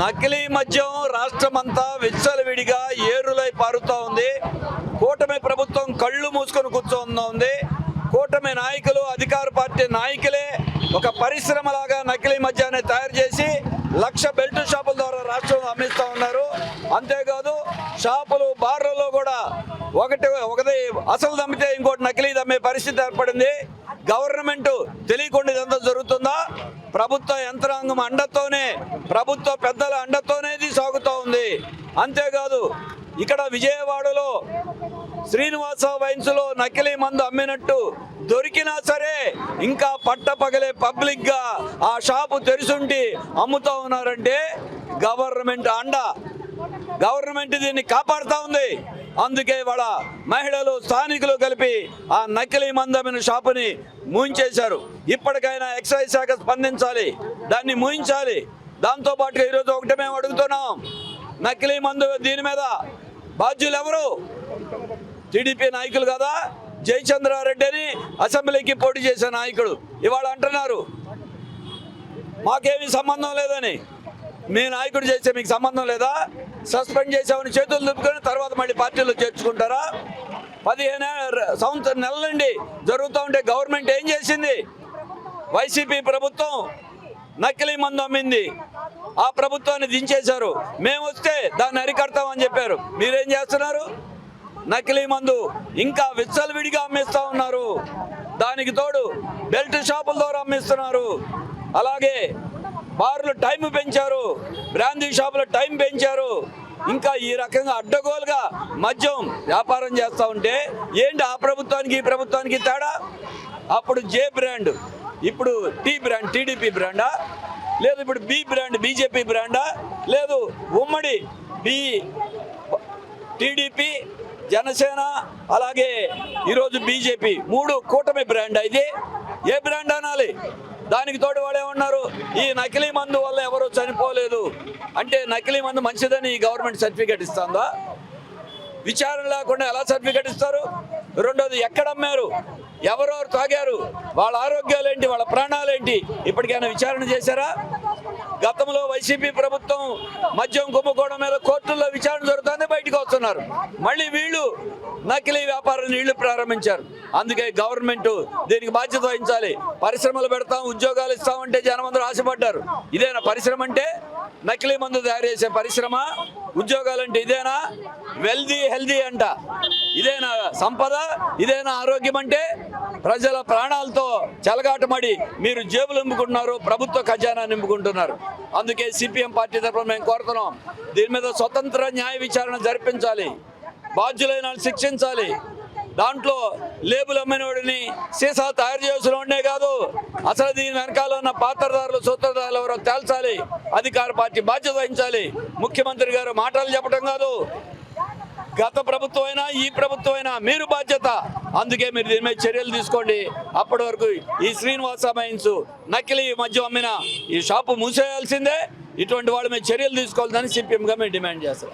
నకిలీ మద్యం రాష్ట్రమంతా విచ్చలవిడిగా ఏరులై పారుతూ ఉంది. కూటమి ప్రభుత్వం కళ్ళు మూసుకొని కూర్చోందా ఉంది. కూటమి నాయకులు అధికార పార్టీ నాయకులే ఒక పరిశ్రమలాగా నకిలీ మద్యాన్ని తయారు చేసి లక్ష బెల్ట్ షాపుల ద్వారా రాష్ట్రంలో అమ్మిస్తూ ఉన్నారు. అంతేకాదు షాపులు బార్లలో కూడా ఒకటి ఒకటి అసలు దమ్మితే ఇంకోటి నకిలీ దమ్మే పరిస్థితి ఏర్పడింది. గవర్నమెంట్ తెలియకుండా ఇదంతా జరుగుతుందా? ప్రభుత్వ యంత్రాంగం అండతోనే ప్రభుత్వ పెద్దల అండతోనే ఇది సాగుతూ ఉంది. అంతేకాదు ఇక్కడ విజయవాడలో శ్రీనివాస వైన్స్లో నకిలీ మందు అమ్మినట్టు దొరికినా సరే ఇంకా పట్టపగలే పబ్లిక్గా ఆ షాపు తెరిచుండి అమ్ముతూ ఉన్నారంటే గవర్నమెంట్ అండ. గవర్నమెంట్ దీన్ని కాపాడుతూ ఉంది. అందుకే వాళ్ళ మహిళలు స్థానికులు కలిపి ఆ నకిలీ మందమైన షాపుని మూయించేశారు ఇప్పటికైనా ఎక్సైజ్ శాఖ స్పందించాలి. దాన్ని మూయించాలి దాంతో పాటుగా ఈరోజు ఒకటి మేము అడుగుతున్నాం. నకిలీ మందు దీని మీద బాధ్యులు ఎవరు టీడీపీ నాయకులు కదా? జయచంద్రారెడ్డి అని అసెంబ్లీకి పోటీ చేసే నాయకుడు. ఇవాళ అంటున్నారు మాకేమీ సంబంధం లేదని. మీ నాయకుడు చేస్తే మీకు సంబంధం లేదా? సస్పెండ్ చేసామని చేతులు దుప్పుకొని తర్వాత మళ్ళీ పార్టీలో చేర్చుకుంటారా? పదిహేను సంవత్సరం నెలల నుండి జరుగుతూ ఉంటే గవర్నమెంట్ ఏం చేసింది? వైసీపీ ప్రభుత్వం నకిలీ మందు అమ్మింది. ఆ ప్రభుత్వాన్ని దించేశారు. మేము వస్తే దాన్ని అరికడతామని చెప్పారు. మీరేం చేస్తున్నారు? నకిలీ మందు ఇంకా విచ్చలవిడిగా అమ్మిస్తూ ఉన్నారు. దానికి తోడు బెల్ట్ షాపుల ద్వారా అమ్మిస్తున్నారు. అలాగే బార్లు టైం పెంచారు బ్రాందీ షాపుల టైం పెంచారు. ఇంకా ఈ రకంగా అడ్డగోలుగా మద్యం వ్యాపారం చేస్తూ ఉంటే ఏంటి ఆ ప్రభుత్వానికి ఈ ప్రభుత్వానికి తేడా? అప్పుడు జే బ్రాండ్ ఇప్పుడు టీ బ్రాండ్ టీడీపీ బ్రాండా? లేదు ఇప్పుడు బి బ్రాండ్ బీజేపీ బ్రాండా? లేదు ఉమ్మడి బి టీడీపీ జనసేన అలాగే ఈరోజు బీజేపీ మూడు కూటమి బ్రాండ్ ఇది? ఏ బ్రాండ్ అనాలి? దానికి తోడు వాళ్ళు ఏమన్నారు? ఈ నకిలీ మందు వల్ల ఎవరు చనిపోలేదు. అంటే నకిలీ మందు మంచిదని ఈ గవర్నమెంట్ సర్టిఫికేట్ ఇస్తుందా? విచారణ లేకుండా ఎలా సర్టిఫికేట్ ఇస్తారు? రెండోది ఎక్కడ అమ్మారు? ఎవరెవరు తాగారు? వాళ్ళ ఆరోగ్యాలు ఏంటి? వాళ్ళ ప్రాణాలు ఏంటి? ఇప్పటికైనా విచారణ చేశారా? గతంలో వైసీపీ ప్రభుత్వం మద్యం కుంభకోణం మీద కోర్టుల్లో విచారణ చేస్తున్నారు. మళ్ళీ వీళ్ళు నకిలీ వ్యాపారాలు వీళ్ళు ప్రారంభించారు. అందుకే గవర్నమెంట్ దీనికి బాధ్యత వహించాలి. పరిశ్రమలు పెడతాం ఉద్యోగాలు ఇస్తామంటే జనమందరూ ఆశపడ్డారు. ఇదేనా పరిశ్రమ అంటే? నకిలీ మందు తయారు చేసే పరిశ్రమ ఉద్యోగాలంటే ఇదేనా? వెల్దీ హెల్దీ అంట. ఇదేనా సంపద? ఇదేనా ఆరోగ్యం అంటే? ప్రజల ప్రాణాలతో చెలగాటమడి మీరు జేబులు నింపుకుంటున్నారు ప్రభుత్వ ఖజానా నింపుకుంటున్నారు అందుకే సిపిఎం పార్టీ తరఫున మేము కోరుతున్నాం దీని మీద స్వతంత్ర న్యాయ విచారణ జరిపించాలి బాధ్యులైన శిక్షించాలి దాంట్లో లేబుల్ అమ్మినోడిని సీసా తయారు చేసిన వాడినే కాదు. అసలు దీని వెనకాల ఉన్న పాత్రదారులు సూత్రధారులు ఎవరో తేల్చాలి. అధికార పార్టీ బాధ్యత వహించాలి. ముఖ్యమంత్రి గారు మాటలు చెప్పడం కాదు. గత ప్రభుత్వం అయినా ఈ ప్రభుత్వం అయినా మీరు బాధ్యత. అందుకే మీరు దీని మీద చర్యలు తీసుకోండి. అప్పటి వరకు ఈ శ్రీనివాస మైన్స్ నకిలీ మద్యం అమ్మిన ఈ షాపు మూసేయాల్సిందే. ఇటువంటి వాళ్ళ మీద చర్యలు తీసుకోవాలని సిపిఎంగా మేము డిమాండ్ చేస్తాం